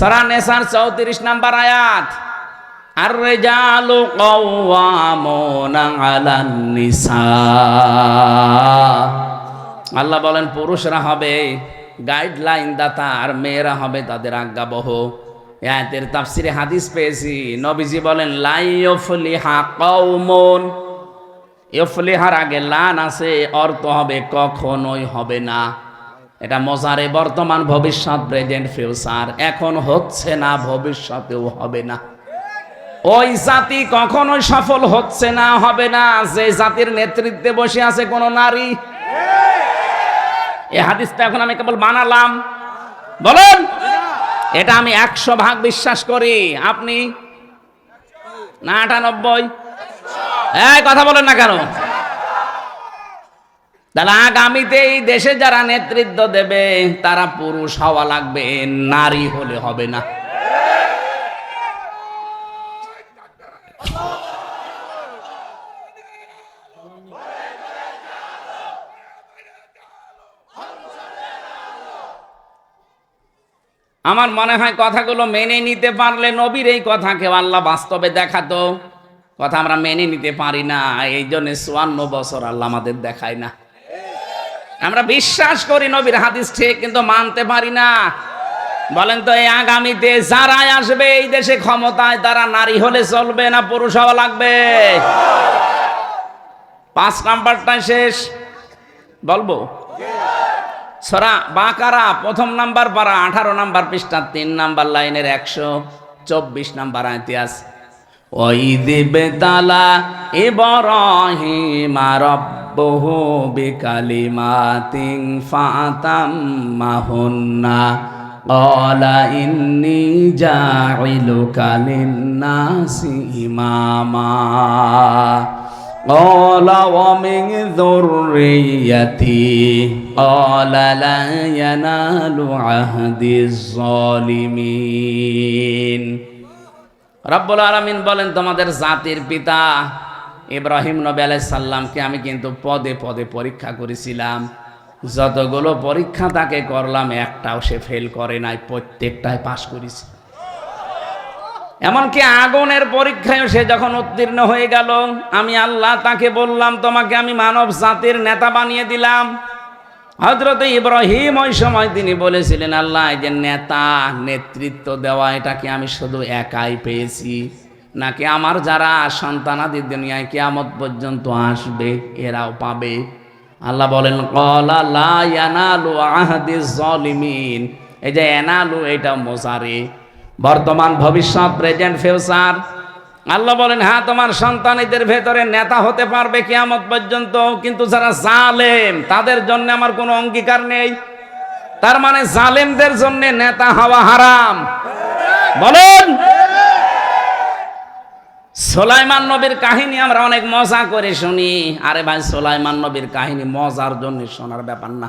সরা নেসার চৌত্রিশ নাম্বার আয়াত আর রেজালু কওয়ামুনা আলান আল্লাহ বলেন, পুরুষরা হবে গাইডলাইন দাতা আর মেয়েরা হবে তাদের আজ্ঞাবহ। আয়াতের তাফসিরে হাদিস পেয়েছি, নবীজি বলেন লাইয়ফলিহা কওমুন। ইফলিহার আগে লান আছে, অর্থ হবে কখনোই হবে না। এটা মজারে বর্তমান ভবিষ্যৎ প্রেজেন্ট ফিউচার। এখন হচ্ছে না, ভবিষ্যতেও হবে না। ওই জাতি কখনোই সফল হচ্ছে না, হবে না। যে জাতির নেতৃত্বে বসে আছে কোন নারী। এই হাদিসটা এখন আমি কেবল বানালাম বলেন, এটা আমি একশো ভাগ বিশ্বাস করি। আপনি না আটানব্বই? এই, কথা বলেন না কেন? তাহলে আগামীতে এই দেশে যারা নেতৃত্ব দেবে, তারা পুরুষ হওয়া লাগবে, নারী হলে হবে না। আমার মনে হয় কথাগুলো মেনে নিতে পারলে নবীর এই কথা কেউ আল্লাহ বাস্তবে দেখাতো। কথা আমরা মেনে নিতে পারি না এই জন্য চুয়ান্ন বছর আল্লাহ আমাদের দেখায় না। আমরা বিশ্বাস করি নবীর হাদিস ঠিক, কিন্তু মানতে পারি না। বলেন তো, এই আগামীতে যারাই আসবে, এই দেশে ক্ষমতায় তারা নারী হলে চলবে না, পুরুষ হওয়া লাগবে? পাঁচ নাম্বারটা শেষ। বলব? সরা বাকারা, প্রথম নাম্বার পারা, আঠারো নাম্বার পৃষ্ঠা, তিন নাম্বার লাইনের একশো চব্বিশ নাম্বার ইতিহাস ওই দেবে তালা ইব্রাহিম রব্বহু বিকালিমাতিন ফাতাম মাহুন্না قال إني جاعلك للناس إماما قال ومن ذريتي قال لا ينال عهد الظالمين রব্বুল আলমিন বলেন, তোমাদের জাতির পিতা ইব্রাহিম নবী আলাই সাল্লামকে আমি কিন্তু পদে পদে পরীক্ষা করেছিলাম। যতগুলো পরীক্ষা তাকে করলাম, একটাও সে ফেল করে নাই প্রত্যেকটায় পাশ করেছে। এমনকি আগুনের পরীক্ষায় সে যখন উত্তীর্ণ হয়ে গেল, আমি আল্লাহ তাকে বললাম, তোমাকে আমি মানব জাতির নেতা বানিয়ে দিলাম। হজরত ইব্রাহিম ওই সময় তিনি বলেছিলেন, আল্লাহ যে নেতা, নেতৃত্ব দেওয়া এটাকে আমি শুধু একাই পেয়েছি? নাকি আমার যারা সন্তানাদি দুনিয়ায় কেয়ামত পর্যন্ত আসবে, এরাও পাবে? আল্লাহ বলেন, কলা লা ইয়ানালু আহাদিস জলিমিন এই যে এনালু, এটা মোজারে বর্তমান ভবিষ্যৎ, প্রেজেন্ট, ফিউচার। আল্লাহ বলেন হ্যাঁ তোমার সন্তানীদের ভেতরে নেতা হতে পারবে কিয়ামত পর্যন্ত, কিন্তু যারা জালেম, তাদের জন্য আমার কোনো অঙ্গীকার নেই। তার মানে জালেমদের জন্য নেতা হওয়া হারাম। বলেন, সোলাইমান নবীর কাহিনী আমরা অনেক মজা করে শুনি। আরে ভাই, সোলাইমান নবীর কাহিনী মজার জন্য শোনার ব্যাপার না।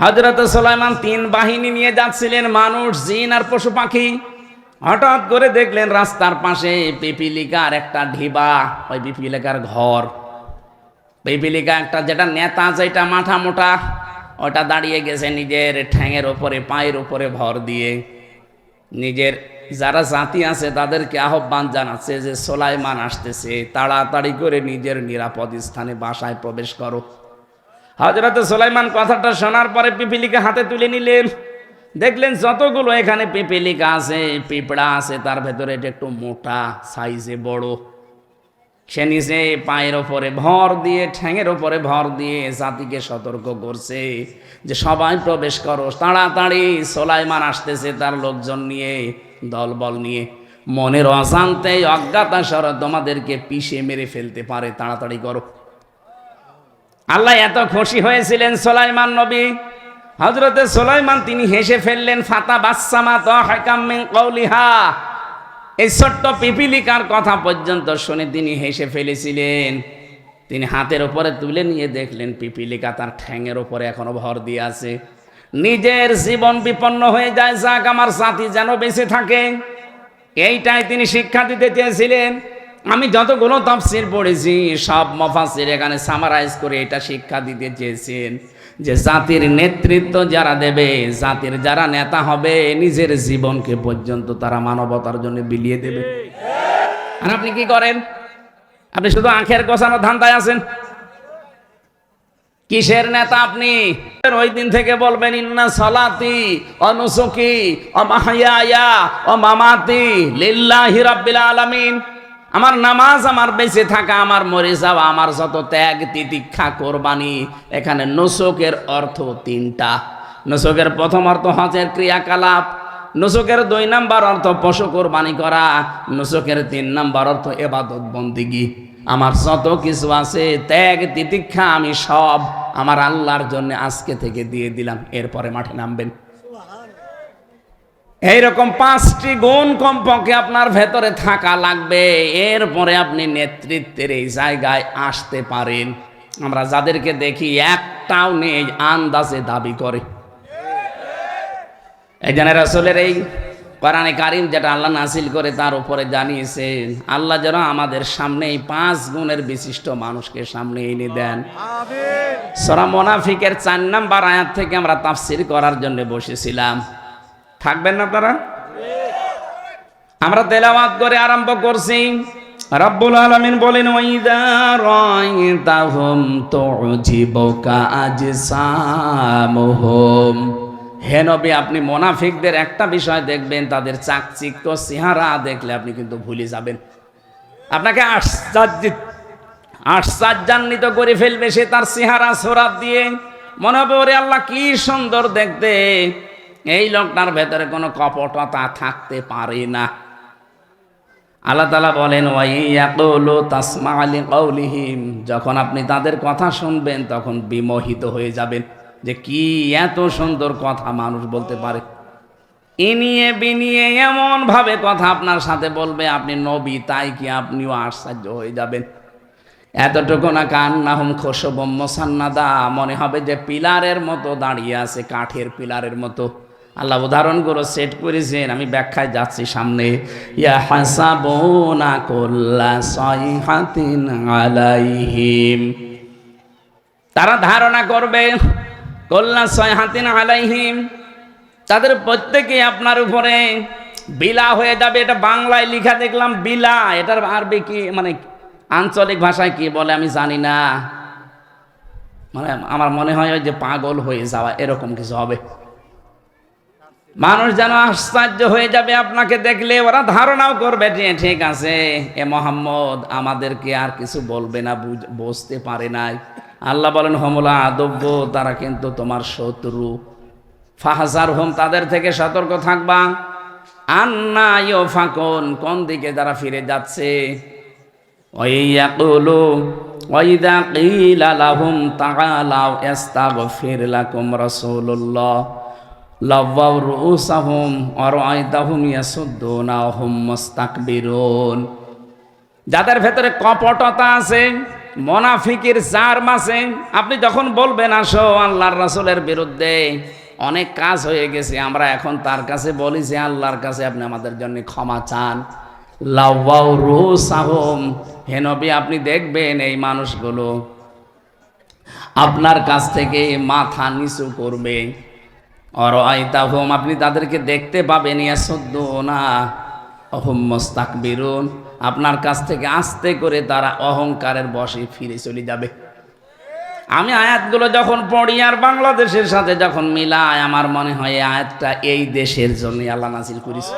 হজরত সোলাইমান তিন বাহিনী নিয়ে যাচ্ছিলেন, মানুষ, জিন আর পশু পাখি। হঠাৎ করে দেখলেন রাস্তার পাশে পিপিলিকার একটা ঢিবা, ওই পিপিলিকার ঘর। পিপিলিকা একটা যেটা নেতা যেটা মাথা মোটা, ওটা দাঁড়িয়ে গেছে নিজের ঠ্যাঙের ওপরে পায়ের ওপরে ভর দিয়ে। নিজের যারা জাতি আছে তাদেরকে আহ্বান জানাচ্ছে যে, সোলাইমান আসতেছে, তাড়াতাড়ি করে নিজের নিরাপদ স্থানে বাসায় প্রবেশ করো। হজরত সোলাইমান কথাটা শোনার পরে পিপিলিকা হাতে তুলে নিলেন। দেখলেন যতগুলো এখানে পিপিলিকা আছে, পিঁপড়া আছে, তার ভেতরে এটা একটু মোটা, সাইজে বড়। সে নিচে পায়ের ওপরে ভর দিয়ে, ঠ্যাঙের ওপরে ভর দিয়ে জাতিকে সতর্ক করছে যে, সবাই প্রবেশ করো, তাড়াতাড়ি। সোলাইমান আসতেছে তার লোকজন নিয়ে, দলবল নিয়ে। মনের অশান্তে অজ্ঞাতা সর তোমাদেরকে পিষে মেরে ফেলতে পারে, তাড়াতাড়ি করো। আল্লাহ এত খুশি হয়েছিলেন সোলাইমান নবী। হজরতে সোলাইমান তিনি হেসে ফেললেন, ফাতা বাসামা তো কৌলিহা এই ছোট্ট পিপিলিকার কথা পর্যন্ত শুনে তিনি হেসে ফেলেছিলেন। তিনি হাতের উপরে তুলে নিয়ে দেখলেন, পিপিলিকা তার ঠ্যাঙের উপরে এখনও ভর দিয়ে আছে। নিজের জীবন বিপন্ন হয়ে যায়, যাক আমার জাতি যেন বেঁচে থাকে। এইটাই তিনি শিক্ষা দিতে চেয়েছিলেন। আমি যতগুলো তাফসির পড়েছি, সব মফাসির এখানে সামারাইজ করে এটা শিক্ষা দিতে চেয়েছেন যে জাতির নেতৃত্ব যারা দেবে, জাতির যারা নেতা হবে, নিজের জীবনকে পর্যন্ত তারা মানবতার জন্য বিলিয়ে দেবে। আর আপনি কি করেন? আপনি শুধু আখের গোছানো ধান্দায় আছেন? কিসের নেতা আপনি? ওই দিন থেকে বলবেন, ইন্না সলাতি অনুসুকি ও মাহাইয়া ও মামাতি লিল্লাহি রাব্বিল আলামিন। আমার নামাজ আমার বেঁচে থাকা, আমার মরে যাওয়া, আমার যত ত্যাগ তিতিক্ষা কোরবানি, এখানে নসুকের অর্থ তিনটা। নসুকের প্রথম অর্থ হজের ক্রিয়াকলাপ, নসুকের দুই নাম্বার অর্থ পশু কোরবানি করা, নসকের তিন নাম্বার অর্থ এবাদত বন্দিগি। আমার যত কিছু আছে, ত্যাগ তিতিক্ষা আমি সব আমার আল্লাহর জন্য আজকে থেকে দিয়ে দিলাম, এরপরে মাঠে নামবেন। এইরকম পাঁচটি গুণ কমপক্ষে আপনার ভেতরে থাকা লাগবে। এরপরে আপনি নেতৃত্বের এই জায়গায় আসতে পারেন। আমরা যাদেরকে দেখি একটাও নেই আন্দাজে দাবি করে। এই জন্য রাসূলের এই কোরআনে কারিম যেটা আল্লাহ নাসিল করে তার উপরে জানিয়েছেন আল্লাহ যেন আমাদের সামনে এই পাঁচ গুণের বিশিষ্ট মানুষকে সামনে এনে দেন। সরা মোনাফিকের চার নাম্বার আয়াত থেকে আমরা তাফসির করার জন্য বসেছিলাম। থাকবেন না আপনারা? আমরা তেলাওয়াত করে আরম্ভ করছি। রব্বুল আলামিন বলেন ওয়াইদা রাইতাহুম তুজিবুকা আজসামুহুম। হে নবী, আপনি মোনাফিকদের একটা বিষয় দেখবেন, তাদের চাকচিক্য চেহারা দেখলে আপনি কিন্তু ভুলে যাবেন। আপনাকে আশ্চর্য আশ্চর্যান্বিত করে ফেলবে সে তার চেহারা সোরাত দিয়ে। মনে হবে, ওরে আল্লাহ, কি সুন্দর দেখতে। এই লোকটার ভেতরে কোনো কপটতা থাকতে পারে না। আল্লাহ তালা বলেন কৌলিহিম যখন আপনি তাদের কথা শুনবেন, তখন বিমোহিত হয়ে যাবেন যে কি এত সুন্দর কথা মানুষ বলতে পারে। ইনিয়ে বিনিয়ে এমন ভাবে কথা আপনার সাথে বলবে, আপনি নবী, তাই কি আপনিও আশ্চর্য হয়ে যাবেন। এতটুকু না কান না হুম খোসবম্ম সান্নাদা মনে হবে যে পিলারের মতো দাঁড়িয়ে আছে, কাঠের পিলারের মতো। আল্লাহ উদাহরণগুলো সেট করেছেন, আমি ব্যাখ্যায় যাচ্ছি সামনে। ইয়া হাসাবুনা কুল্লা সাইহাতিন আলাইহিম। তারা ধারণা করবে, কল্লা সয়হাতিন আলাইহিম, তাদের প্রত্যেকে আপনার উপরে বিলা হয়ে যাবে। এটা বাংলায় লিখা দেখলাম, বিলা। এটার আরবি কি মানে আঞ্চলিক ভাষায় কি বলে আমি জানি না। মানে আমার মনে হয় যে পাগল হয়ে যাওয়া, এরকম কিছু হবে। মানুষ যেন আশ্চর্য হয়ে যাবে আপনাকে দেখলে, ওরা ধারণাও করবে যে, ঠিক আছে, এ মোহাম্মদ আমাদেরকে আর কিছু বলবে না, বুঝ- বুঝতে পারে নাই। আল্লাহ বলেন, হমলা আদব্য, তারা কিন্তু তোমার শত্রু। ফাহাজার হোম, তাদের থেকে সতর্ক থাকবা। আন্না ইয় ফাকুন কোন দিকে তারা ফিরে যাচ্ছে? ওয়াইয়াকুলু ওয়াইদা কিলা লাহুম তাআলাউ ইস্তাগফির লাকুম রাসূলুল্লাহ। লাওয়াউ রুউসাহুম ওয়া রাআইতাহুম ইয়াসুদ্দুনা ওয়া হুম মুস্তাকবিরুন। যাদের ভেতরে কপটতা আছে, মোনাফিকের জার মাসে আপনি যখন বলবেন, আসো আল্লাহর রাসূলের বিরুদ্ধে, অনেক কাজ হয়ে গেছে, আমরা এখন তার কাছে বলি যে, আল্লাহর কাছে আপনি আমাদের জন্য ক্ষমা চান। লাউয়াউ রুসাহুম হে নবী, আপনি দেখবেন এই মানুষগুলো আপনার কাছ থেকে মাথা নিচু করবে। অর আইতাহুম আপনি তাদেরকে দেখতে পাবেন ইয়াসুদ্দ না অহম মোস্তাকবিরুন। আপনার কাছ থেকে আস্তে করে তারা অহংকারের বসে ফিরে চলে যাবে। আমি আয়াতগুলো যখন পড়ি, আর বাংলাদেশের সাথে যখন মিলাই আমার মনে হয় আয়াতটা এই দেশের জন্য আল্লাহ নাজিল করিস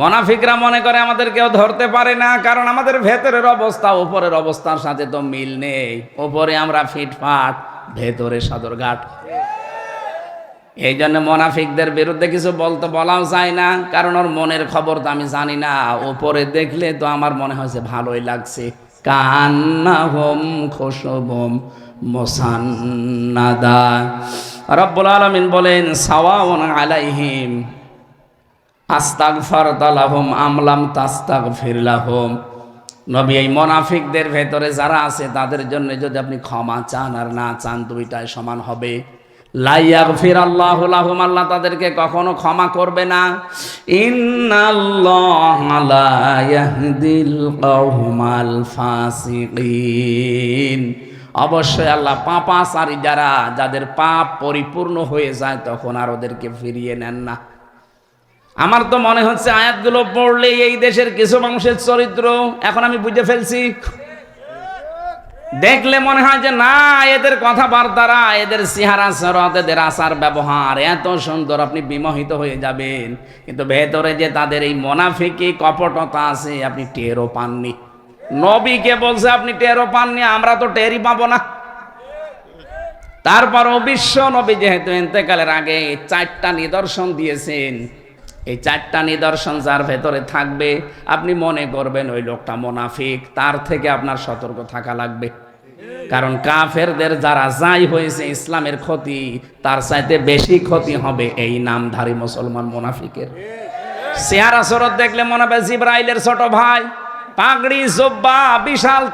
মনাফিকরা মনে করে আমাদের কেউ ধরতে পারে না, কারণ আমাদের ভেতরের অবস্থা ওপরের অবস্থার সাথে তো মিল নেই। ওপরে আমরা ফিটফাট, ভেতরে সদরঘাট। এই জন্য মোনাফিকদের বিরুদ্ধে কিছু বলতে বলাও যায় না, কারণ ওর মনের খবর তো আমি জানি না। ওপরে দেখলে তো আমার মনে হয়েছে ভালোই লাগছে। কান্না হোম খোসবম মোসান্নাদা। রব্বুল আলমিন বলেন, সাওয়াউন আলাইহিম। আস্তাক ফরতালাহম আমলাম তাস্তাক ফিরলাহম নবী, এই মোনাফিকদের ভেতরে যারা আছে, তাদের জন্য যদি আপনি ক্ষমা চান আর না চান, দুইটাই সমান হবে। লাইয়াগ ফির আল্লাহ লাহুম, আল্লাহ তাদেরকে কখনো ক্ষমা করবে না। ইন্নাল্লাহ লা ইয়াহদিল কওমাল ফাসিকিন। অবশ্যই আল্লাহ পাপাচারী যারা, যাদের পাপ পরিপূর্ণ হয়ে যায়, তখন আর ওদেরকে ফিরিয়ে নেন না। আমার তো মনে হচ্ছে আয়াতগুলো পড়লে এই দেশের কিছু মানুষের চরিত্র, এখন আমি বুঝে ফেলছি। দেখলে মনে হয় যে না, এদের কথাবার্তারা, এদের সিহারা সরত এদের আচার, ব্যবহার এত সুন্দর, আপনি বিমোহিত হয়ে যাবেন। কিন্তু ভেতরে যে তাদের এই মোনাফিকি, কপটতা আছে, আপনি টেরও পাননি। নবীকে বলছে, আপনি টেরও পাননি, আমরা তো টেরই পাবো না। তারপর বিশ্ব নবী যেহেতু এতেকালের আগে চারটা নিদর্শন দিয়েছেন এই চারটা নিদর্শন যার ভেতরে থাকবে, আপনি মনে করবেন ওই লোকটা মোনাফিক, তার থেকে আপনার সতর্ক থাকা লাগবে। কারণ কাফেরদের যারা যাই হয়েছে ইসলামের ক্ষতি, তার চাইতে বেশি ক্ষতি হবে এই নামধারী মুসলমান মোনাফিকের। চেহারা সরত দেখলে মনে হবে জিব্রাইলের ছোট ভাই, পাগড়ি, জব্বা, বিশাল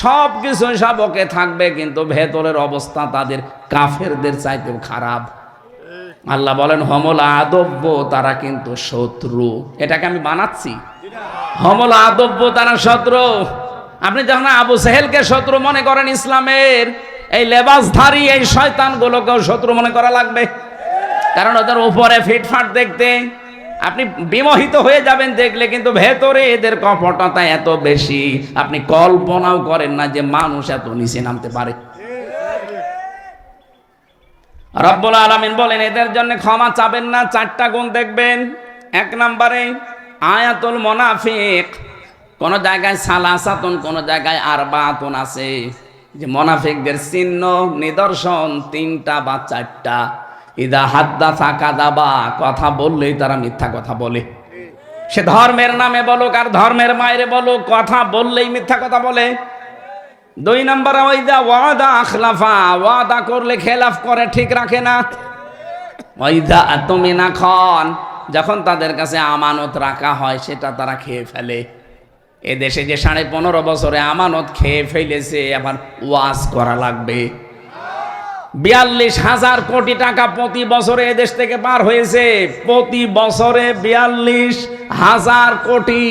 সব কিছু সবকে থাকবে, কিন্তু ভেতরের অবস্থা তাদের কাফেরদের চাইতেও খারাপ। আল্লাহ বলেন, হমল আদব্য তারা কিন্তু শত্রু। এটাকে আমি বানাচ্ছি। হমল আদব্য তারা শত্রু। আপনি যখন আবু সেহেলকে শত্রু মনে করেন ইসলামের, এই লেবাসধারী, এই শয়তান শয়তানগুলোকেও শত্রু মনে করা লাগবে। কারণ ওদের উপরে ফিটফাট দেখতে আপনি বিমোহিত হয়ে যাবেন দেখলে, কিন্তু ভেতরে এদের কপটতা এত বেশি। আপনি কল্পনাও করেন না যে মানুষ এত নিচে নামতে পারে। রব্বুল আলমিন বলেন, এদের জন্য ক্ষমা চাবেন না, চারটা গুণ দেখবেন। এক নম্বরে, আয়াতুল মোনাফিক। কোন জায়গায় সালাসাতুন, কোন জায়গায় আরবাতুন আছে। যে মোনাফিকদের চিহ্ন, নিদর্শন, তিনটা বা চারটা। ইদা হাদ্দা ফাঁকা দাবা, কথা বললেই তারা মিথ্যা কথা বলে। সে ধর্মের নামে বলুক আর ধর্মের মায়ের বলুক, কথা বললেই মিথ্যা কথা বলে। দুই নম্বর ওইদা ওয়াদা আখলাফা। ওয়াদা করলে খেলাফ করে, ঠিক রাখে না? ওইদা তুমি না খন। যখন তাদের কাছে আমানত রাখা হয়, সেটা তারা খেয়ে ফেলে। এ দেশে যে সাড়ে পনেরো বছরে আমানত খেয়ে ফেলেছে, আবার ওয়াজ করা লাগবে। বিয়াল্লিশ হাজার কোটি টাকা প্রতি বছরে এদেশ থেকে পার হয়েছে। প্রতি বছরে বিয়াল্লিশ হাজার কোটি।